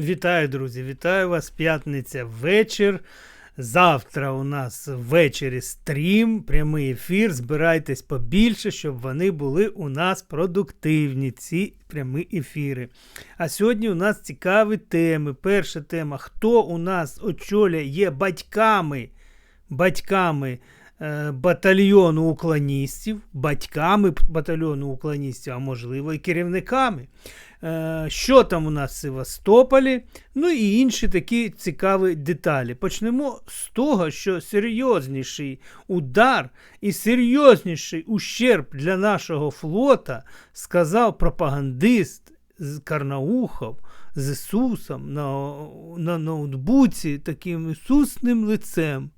Вітаю, друзі! Вітаю вас. П'ятниця вечір. Завтра у нас ввечері стрім, прямий ефір. Збирайтесь побільше, щоб вони були у нас продуктивні, ці прямі ефіри. А сьогодні у нас цікаві теми. Перша тема: хто у нас очолює є батьками, батьками батальйону уклоністів, батьками батальйону уклоністів, а можливо і керівниками. Е, Що там у нас в Севастополі, ну і інші такі цікаві деталі. Почнемо з того, що серйозніший удар і серйозніший ущерб для нашого флота сказав пропагандист з Карнаухов з Ісусом на, на ноутбуці таким ісусним лицем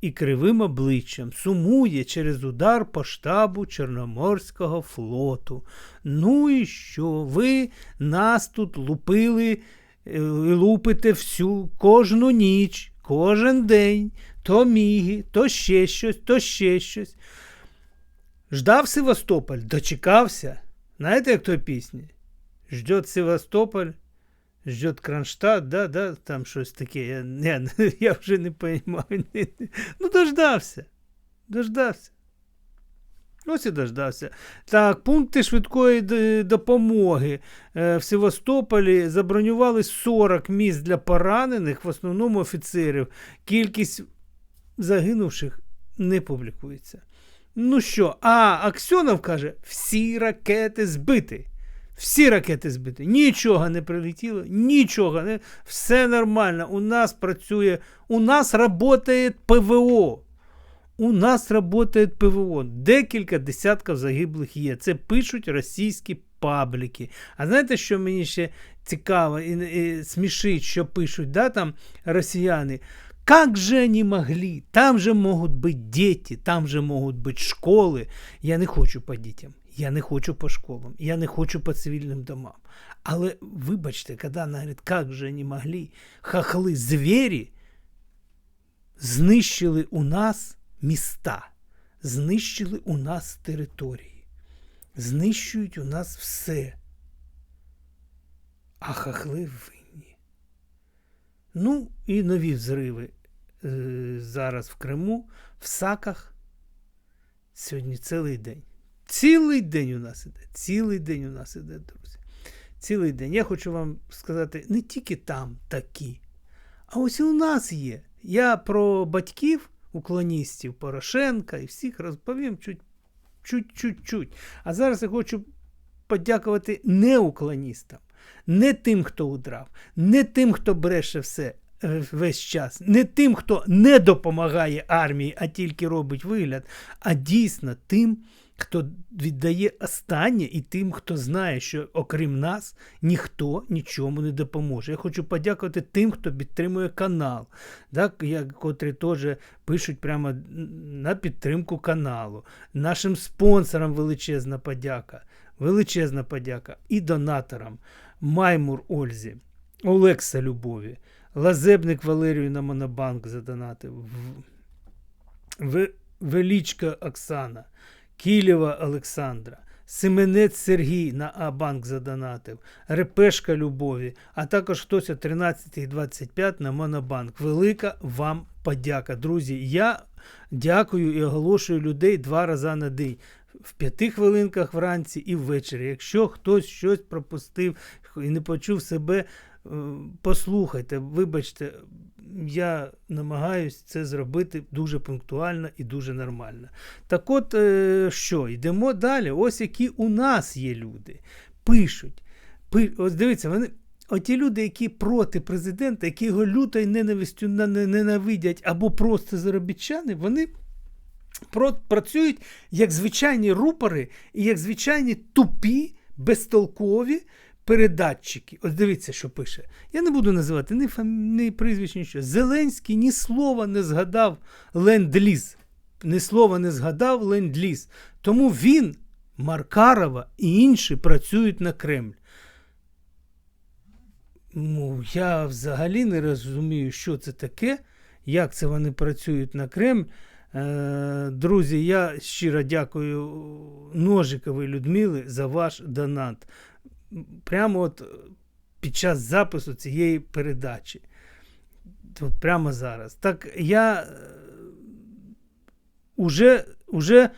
і кривим обличчям сумує через удар по штабу Чорноморського флоту. Ну і що? Ви нас тут лупили е, і лупите всю кожну ніч, кожен день, то міги, то ще щось, то ще щось. Ждав Севастополь, дочекався. Знаєте, як той пісні? Ждет Севастополь, ждет Кронштадт, да, да, там щось таке. Я, я, я вже не розумію. Ну, дождався. Дождався. Ось і дождався. Так, пункти швидкої допомоги е, в Севастополі забронювали 40 місць для поранених, в основному офіцерів. Кількість загинувших не публікується. Ну що, а Аксьонов каже, всі ракети збиті. Всі ракети збиті. Нічого не прилетіло, нічого не. Все нормально. У нас працює, у нас працює ПВО. У нас працює ПВО. Декілька десятків загиблих є. Це пишуть російські пабліки. А знаєте, що мені ще цікаво і, і смішить, що пишуть да, там росіяни? Как же они могли? Там же можуть бути діти, там же можуть бути школи. Я не хочу по дітям, я не хочу по школам, я не хочу по цивільним домам. Але вибачте, коли вона говорить, как же они могли, хахли звірі знищили у нас міста, знищили у нас території, знищують у нас все. А хахли винні. Ну і нові взриви е, зараз в Криму, в Саках. Сьогодні цілий день. Цілий день у нас іде. Цілий день у нас іде, друзі. Цілий день. Я хочу вам сказати, не тільки там такі, а ось і у нас є. Я про батьків, уклоністів Порошенка і всіх розповім чуть, чуть-чуть. А зараз я хочу подякувати не уклоністам, не тим, хто удрав, не тим, хто бреше все весь час, не тим, хто не допомагає армії, а тільки робить вигляд, а дійсно тим, хто віддає останнє, і тим, хто знає, що окрім нас ніхто нічому не допоможе. Я хочу подякувати тим, хто підтримує канал, так, як, котрі теж пишуть прямо на підтримку каналу. Нашим спонсорам величезна подяка. Величезна подяка і донаторам Маймур Ользі, Олекса Любові, Лазебник Валерію на Монобанк задонатив, В- В- Величка Оксана, Кілєва Олександра, Семенець Сергій на А-банк задонатив, Репешка Любові, а також хтось о 13.25 на Монобанк. Велика вам подяка. Друзі, я дякую і оголошую людей два рази на день. В п'яти хвилинках вранці і ввечері. Якщо хтось щось пропустив і не почув себе, послухайте, вибачте, я намагаюсь це зробити дуже пунктуально і дуже нормально. Так от, е, що, йдемо далі. Ось які у нас є люди. Пишуть. Пи... Ось дивіться, вони. Оті люди, які проти президента, які його лютою ненавистю ненавидять або просто заробітчани, вони працюють як звичайні рупори і як звичайні тупі, безтолкові передатчики. Ось дивіться, що пише. Я не буду називати ні, фам... ні прізвищ, нічого. Зеленський ні слова не згадав ленд-ліз. Ні слова не згадав ленд-ліз. Тому він, Маркарова і інші працюють на Кремль. Ну, я взагалі не розумію, що це таке, як це вони працюють на Кремль. Е, Друзі, я щиро дякую Ножиковій Людмилі за ваш донат. Прямо от під час запису цієї передачі. От прямо зараз. Так я е, уже, уже,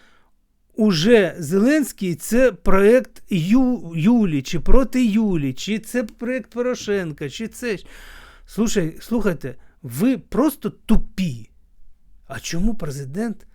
уже Зеленський це проєкт Ю, Юлі, чи проти Юлі, чи це проєкт Порошенка, чи це. Слушай, слухайте, ви просто тупі. А чому президент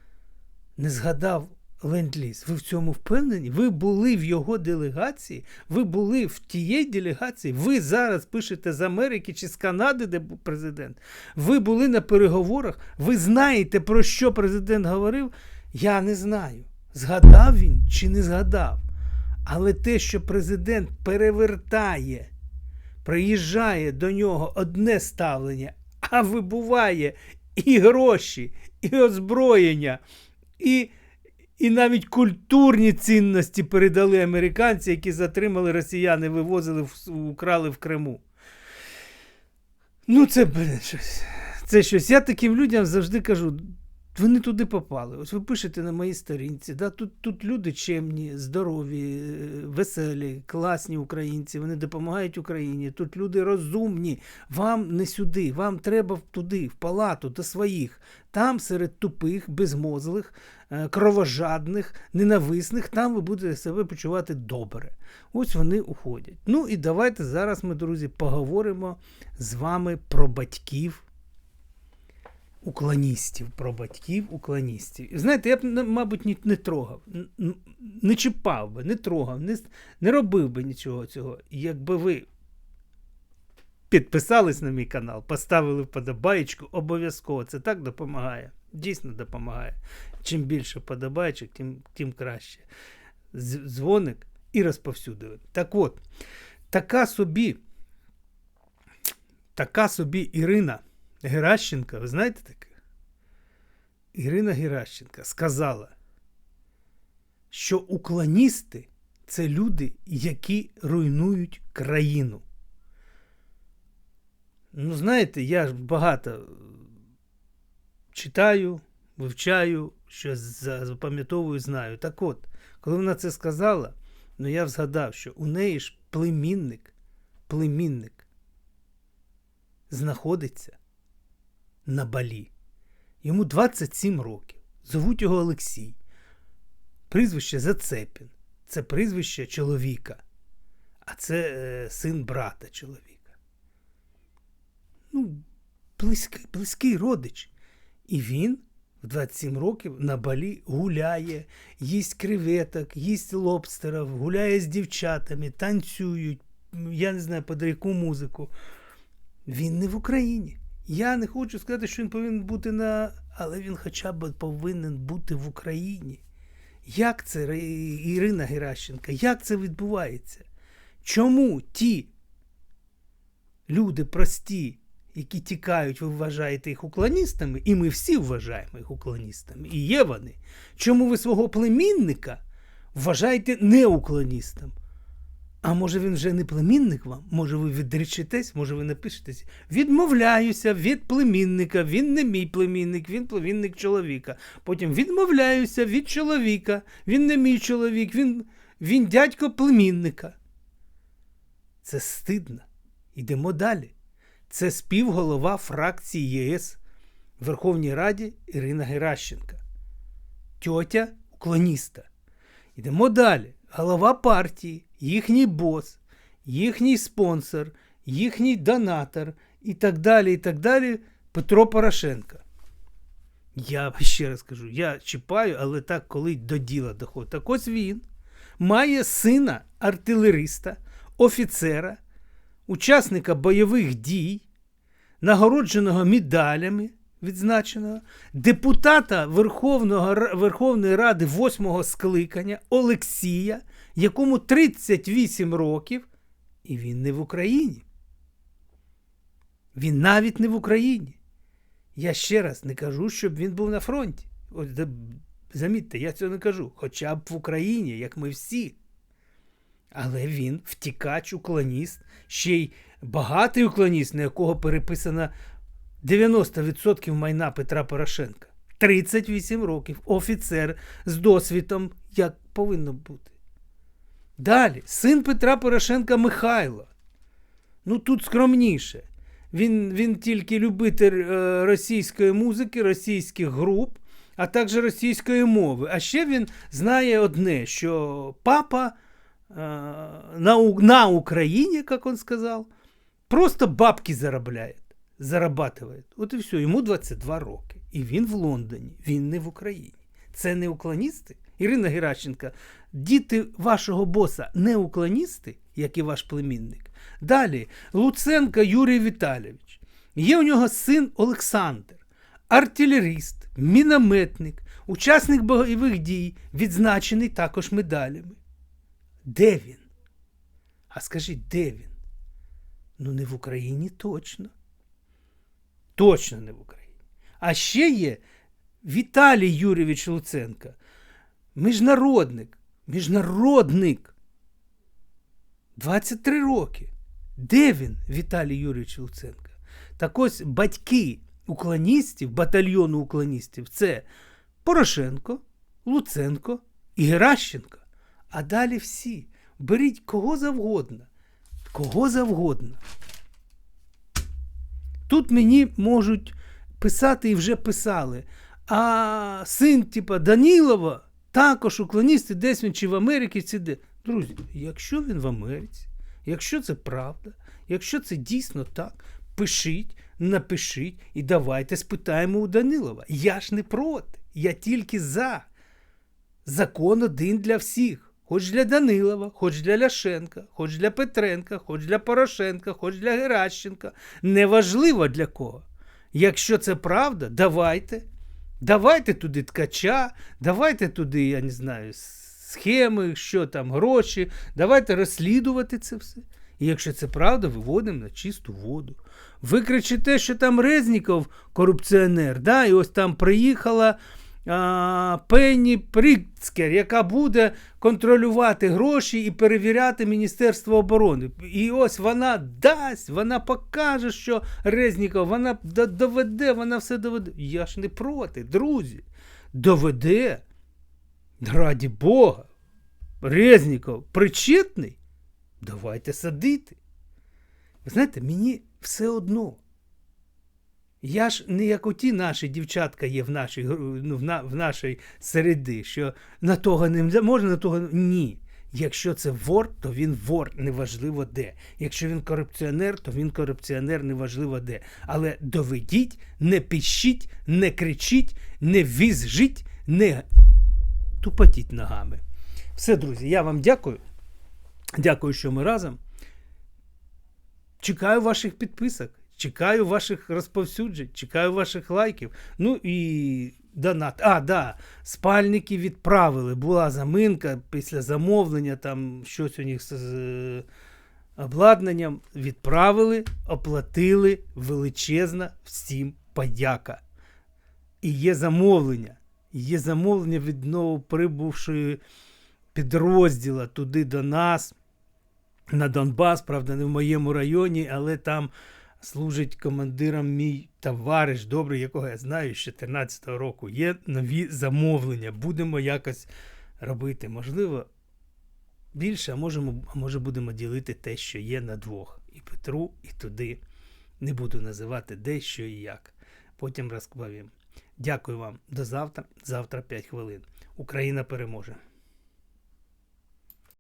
не згадав ленд-ліз? Ви в цьому впевнені? Ви були в його делегації, ви були в тієї делегації, ви зараз пишете з Америки чи з Канади, де був президент. Ви були на переговорах, ви знаєте, про що президент говорив? Я не знаю. Згадав він чи не згадав. Але те, що президент перевертає, приїжджає до нього одне ставлення, а вибуває і гроші, і озброєння, і, і навіть культурні цінності передали американці, які затримали росіяни, вивозили, украли в Криму. Ну, це блин, щось. Це щось. Я таким людям завжди кажу. Ви не туди попали. Ось ви пишете на моїй сторінці. Да? Тут, тут люди чемні, здорові, е, веселі, класні українці, вони допомагають Україні. Тут люди розумні. Вам не сюди, вам треба туди, в палату, до своїх. Там серед тупих, безмозлих, е, кровожадних, ненависних, там ви будете себе почувати добре. Ось вони уходять. Ну і давайте зараз ми, друзі, поговоримо з вами про батьків уклоністів, про батьків уклоністів. І знаєте, я б, мабуть, ні- не трогав, не чіпав би, не трогав, не, не робив би нічого цього. Якби ви підписались на мій канал, поставили вподобаєчку, обов'язково це так допомагає. Дійсно допомагає. Чим більше вподобайчик, тим, тим краще. Дзвоник і розповсюдили. Так от, така собі, така собі Ірина Геращенка, ви знаєте таке? Ірина Геращенка сказала, що уклоністи це люди, які руйнують країну. Ну, знаєте, я ж багато читаю, вивчаю, щось за- запам'ятовую, знаю. Так от, коли вона це сказала, ну я згадав, що у неї ж племінник, племінник знаходиться на балі. Йому 27 років. Зовуть його Олексій. Прізвище Зацепін. Це прізвище чоловіка. А це е, син брата чоловіка. Ну, близький, близький родич. І він в 27 років на балі гуляє, їсть креветок, їсть лобстерів, гуляє з дівчатами, танцюють, я не знаю, під яку музику. Він не в Україні. Я не хочу сказати, що він повинен бути на. Але він хоча б повинен бути в Україні. Як це, Ірина Геращенка, як це відбувається? Чому ті люди прості, які тікають, ви вважаєте їх уклоністами, і ми всі вважаємо їх уклоністами, і є вони. Чому ви свого племінника вважаєте неуклоністом? А може він вже не племінник вам? Може ви відречетесь, може ви напишетесь? Відмовляюся від племінника, він не мій племінник, він племінник чоловіка. Потім відмовляюся від чоловіка, він не мій чоловік, він, він дядько племінника. Це стидно. Йдемо далі. Це співголова фракції ЄС в Верховній Раді Ірина Геращенка. Тьотя уклоніста. Йдемо далі. Голова партії, їхній бос, їхній спонсор, їхній донатор і так далі, і так далі Петро Порошенко. Я ще раз кажу, я чіпаю, але так, коли до діла доходить. Так ось він має сина артилериста, офіцера, учасника бойових дій, нагородженого медалями відзначеного, депутата Верховного, Верховної Ради восьмого скликання Олексія, якому 38 років, і він не в Україні. Він навіть не в Україні. Я ще раз не кажу, щоб він був на фронті. Ось, да, замітьте, я цього не кажу. Хоча б в Україні, як ми всі. Але він втікач, уклоніст, ще й багатий уклоніст, на якого переписано 90% майна Петра Порошенка. 38 років, офіцер з досвідом, як повинно бути. Далі, син Петра Порошенка Михайло. Ну тут скромніше. Він, він тільки любитель е, російської музики, російських груп, а також російської мови. А ще він знає одне, що папа е, на, на Україні, як він сказав, просто бабки заробляє. Зарабатывает. От і все, йому 22 роки. І він в Лондоні, він не в Україні. Це не уклоністи? Ірина Геращенка, діти вашого боса не уклоністи, як і ваш племінник. Далі, Луценко Юрій Віталійович. Є у нього син Олександр, артилеріст, мінометник, учасник бойових дій, відзначений також медалями. Де він? А скажіть, де він? Ну, не в Україні точно. Точно не в Україні. А ще є Віталій Юрійович Луценко, міжнародник, міжнародник. 23 роки. Де він, Віталій Юрійович Луценко? Так ось батьки уклоністів, батальйону уклоністів це Порошенко, Луценко і Геращенко. А далі всі. Беріть кого завгодно. Кого завгодно. Тут мені можуть писати і вже писали. А син, типа Данілова, також уклоністи, десь він чи в Америці, чи де. Друзі, якщо він в Америці, якщо це правда, якщо це дійсно так, пишіть, напишіть і давайте спитаємо у Данилова. Я ж не проти, я тільки за. Закон один для всіх. Хоч для Данилова, хоч для Ляшенка, хоч для Петренка, хоч для Порошенка, хоч для Геращенка. Неважливо для кого. Якщо це правда, давайте. Давайте туди ткача, давайте туди, я не знаю, схеми, що там, гроші. Давайте розслідувати це все. І якщо це правда, виводимо на чисту воду. Ви кричите, що там Резніков корупціонер, да? і ось там приїхала а, Пенні Пріцкер, яка буде контролювати гроші і перевіряти Міністерство оборони. І ось вона дасть, вона покаже, що Резніков, вона доведе, вона все доведе. Я ж не проти, друзі. Доведе. Раді Бога. Резніков причетний? Давайте садити. Ви знаєте, мені все одно. Я ж не як оті наші дівчатка є в нашій, ну, в, на, в нашій середи, що на того не можна, на того ні. Якщо це вор, то він вор, неважливо де. Якщо він корупціонер, то він корупціонер, неважливо де. Але доведіть, не пищіть, не кричіть, не візжіть, не тупотіть ногами. Все, друзі, я вам дякую. Дякую, що ми разом. Чекаю ваших підписок, чекаю ваших розповсюджень, чекаю ваших лайків. Ну і донат. А, да, спальники відправили. Була заминка після замовлення, там щось у них з, з обладнанням. Відправили, оплатили величезна всім подяка. І є замовлення. Є замовлення від новоприбувшої підрозділа туди до нас на Донбас, правда, не в моєму районі, але там служить командиром мій товариш, добрий, якого я знаю з 2014 року. Є нові замовлення. Будемо якось робити. Можливо, більше, а можемо, а може будемо ділити те, що є на двох. І Петру, і туди. Не буду називати де, що і як. Потім розповім. Дякую вам. До завтра. Завтра 5 хвилин. Україна переможе.